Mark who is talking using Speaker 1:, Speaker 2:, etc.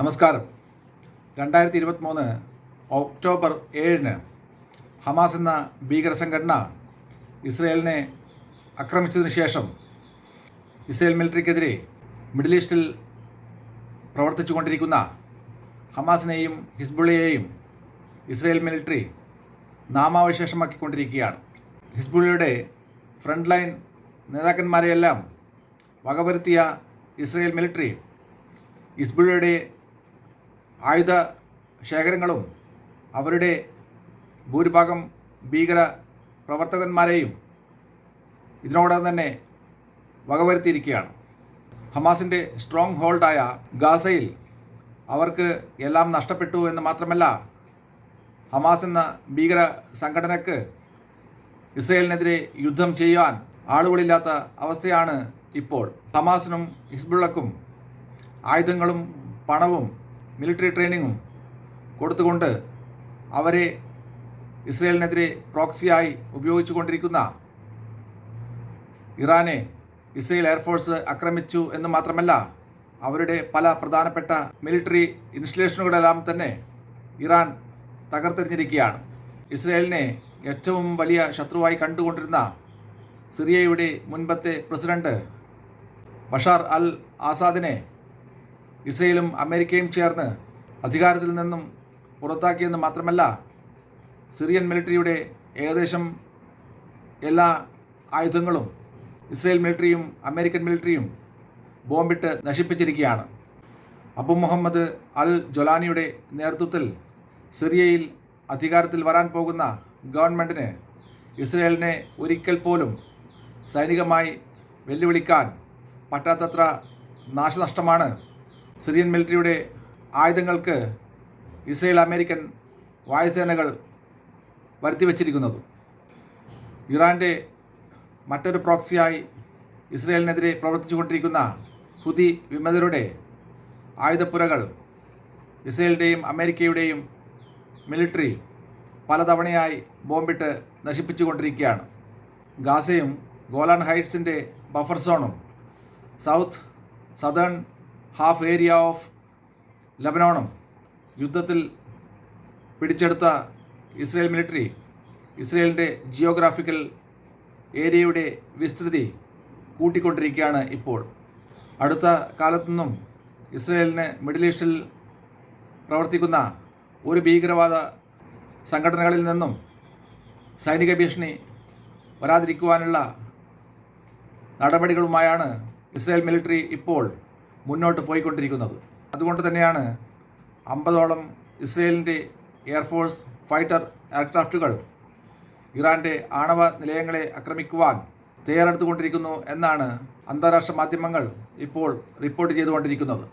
Speaker 1: നമസ്കാരം. രണ്ടായിരത്തി ഇരുപത്തിമൂന്ന് ഒക്ടോബർ ഏഴിന് ഹമാസ് എന്ന ഭീകര സംഘടന ഇസ്രയേലിനെ ആക്രമിച്ചതിന് ശേഷം ഇസ്രയേൽ മിലിറ്ററിക്കെതിരെ മിഡിൽ ഈസ്റ്റിൽ പ്രവർത്തിച്ചു കൊണ്ടിരിക്കുന്ന ഹമാസിനെയും ഹിസ്ബുള്ളയെയും ഇസ്രയേൽ മിലിറ്ററി നാമാവശേഷമാക്കിക്കൊണ്ടിരിക്കുകയാണ്. ഹിസ്ബുള്ളയുടെ ഫ്രണ്ട് ലൈൻ നേതാക്കന്മാരെയെല്ലാം വകവരുത്തിയ ഇസ്രയേൽ മിലിറ്ററി ഹിസ്ബുള്ളയുടെ ആയുധ ശേഖരങ്ങളും അവരുടെ ഭൂരിഭാഗം ഭീകര പ്രവർത്തകന്മാരെയും ഇതിനോടകം തന്നെ വകവരുത്തിയിരിക്കുകയാണ്. ഹമാസിന്റെ സ്ട്രോങ് ഹോൾഡായ ഗാസയിൽ അവർക്ക് എല്ലാം നഷ്ടപ്പെട്ടു എന്ന് മാത്രമല്ല ഹമാസ് എന്ന ഭീകര സംഘടനയ്ക്ക് ഇസ്രയേലിനെതിരെ യുദ്ധം ചെയ്യുവാൻ ആളുകളില്ലാത്ത അവസ്ഥയാണ് ഇപ്പോൾ. ഹമാസിനും ഹിസ്ബുള്ളക്കും ആയുധങ്ങളും പണവും മിലിറ്ററി ട്രെയിനിങ്ങും കൊടുത്തുകൊണ്ട് അവരെ ഇസ്രയേലിനെതിരെ പ്രോക്സിയായി ഉപയോഗിച്ചു കൊണ്ടിരിക്കുന്ന ഇറാനെ ഇസ്രയേൽ എയർഫോഴ്സ് ആക്രമിച്ചു എന്ന് മാത്രമല്ല അവരുടെ പല പ്രധാനപ്പെട്ട മിലിറ്ററി ഇൻസ്റ്റലേഷനുകളെല്ലാം തന്നെ ഇറാൻ തകർത്തെറിഞ്ഞിരിക്കുകയാണ്. ഇസ്രയേലിനെ ഏറ്റവും വലിയ ശത്രുവായി കണ്ടുകൊണ്ടിരുന്ന സിറിയയുടെ മുൻപത്തെ പ്രസിഡന്റ് ബഷാർ അൽ ആസാദിനെ ഇസ്രയേലും അമേരിക്കയും ചേർന്ന് അധികാരത്തിൽ നിന്നും പുറത്താക്കിയെന്ന് മാത്രമല്ല സിറിയൻ മിലിറ്ററിയുടെ ഏകദേശം എല്ലാ ആയുധങ്ങളും ഇസ്രയേൽ മിലിറ്ററിയും അമേരിക്കൻ മിലിറ്ററിയും ബോംബിട്ട് നശിപ്പിച്ചിരിക്കുകയാണ്. അബു മുഹമ്മദ് അൽ ജൊലാനിയുടെ നേതൃത്വത്തിൽ സിറിയയിൽ അധികാരത്തിൽ വരാൻ പോകുന്ന ഗവൺമെന്റിന് ഇസ്രയേലിനെ ഒരിക്കൽ പോലും സൈനികമായി വെല്ലുവിളിക്കാൻ പറ്റാത്തത്ര നാശനഷ്ടമാണ് സിറിയൻ മിലിറ്ററിയുടെ ആയുധങ്ങൾക്ക് ഇസ്രയേൽ അമേരിക്കൻ വായുസേനകൾ വരുത്തിവെച്ചിരിക്കുന്നത്. ഇറാന്റെ മറ്റൊരു പ്രോക്സിയായി ഇസ്രയേലിനെതിരെ പ്രവർത്തിച്ചുകൊണ്ടിരിക്കുന്ന ഹുദി വിമതരുടെ ആയുധപ്പുരകൾ ഇസ്രയേലിന്റെയും അമേരിക്കയുടെയും മിലിറ്ററി പലതവണയായി ബോംബിട്ട് നശിപ്പിച്ചുകൊണ്ടിരിക്കുകയാണ്. ഗാസയും ഗോലാൻ ഹൈറ്റ്സിന്റെ buffer സോണും south southern half area of ലബനോണും യുദ്ധത്തിൽ പിടിച്ചെടുത്ത ഇസ്രയേൽ മിലിറ്ററി ഇസ്രയേലിന്റെ ജിയോഗ്രാഫിക്കൽ ഏരിയയുടെ വിസ്തൃതി കൂട്ടിക്കൊണ്ടിരിക്കുകയാണ് ഇപ്പോൾ. അടുത്ത കാലത്തൊന്നും ഇസ്രയേലിന് മിഡിൽ ഈസ്റ്റിൽ പ്രവർത്തിക്കുന്ന ഒരു ഭീകരവാദ സംഘടനകളിൽ നിന്നും സൈനിക ഭീഷണി വരാതിരിക്കുവാനുള്ള നടപടികളുമായാണ് ഇസ്രായേൽ മിലിറ്ററി ഇപ്പോൾ മുന്നോട്ട് പോയിക്കൊണ്ടിരിക്കുന്നത്. അതുകൊണ്ട് തന്നെയാണ് അമ്പതോളം ഇസ്രയേലിന്റെ എയർഫോഴ്സ് ഫൈറ്റർ എയർക്രാഫ്റ്റുകൾ ഇറാന്റെ ആണവ നിലയങ്ങളെ ആക്രമിക്കുവാൻ തയ്യാറെടുത്തുകൊണ്ടിരിക്കുന്നു എന്നാണ് അന്താരാഷ്ട്ര മാധ്യമങ്ങൾ ഇപ്പോൾ റിപ്പോർട്ട് ചെയ്തുകൊണ്ടിരിക്കുന്നത്.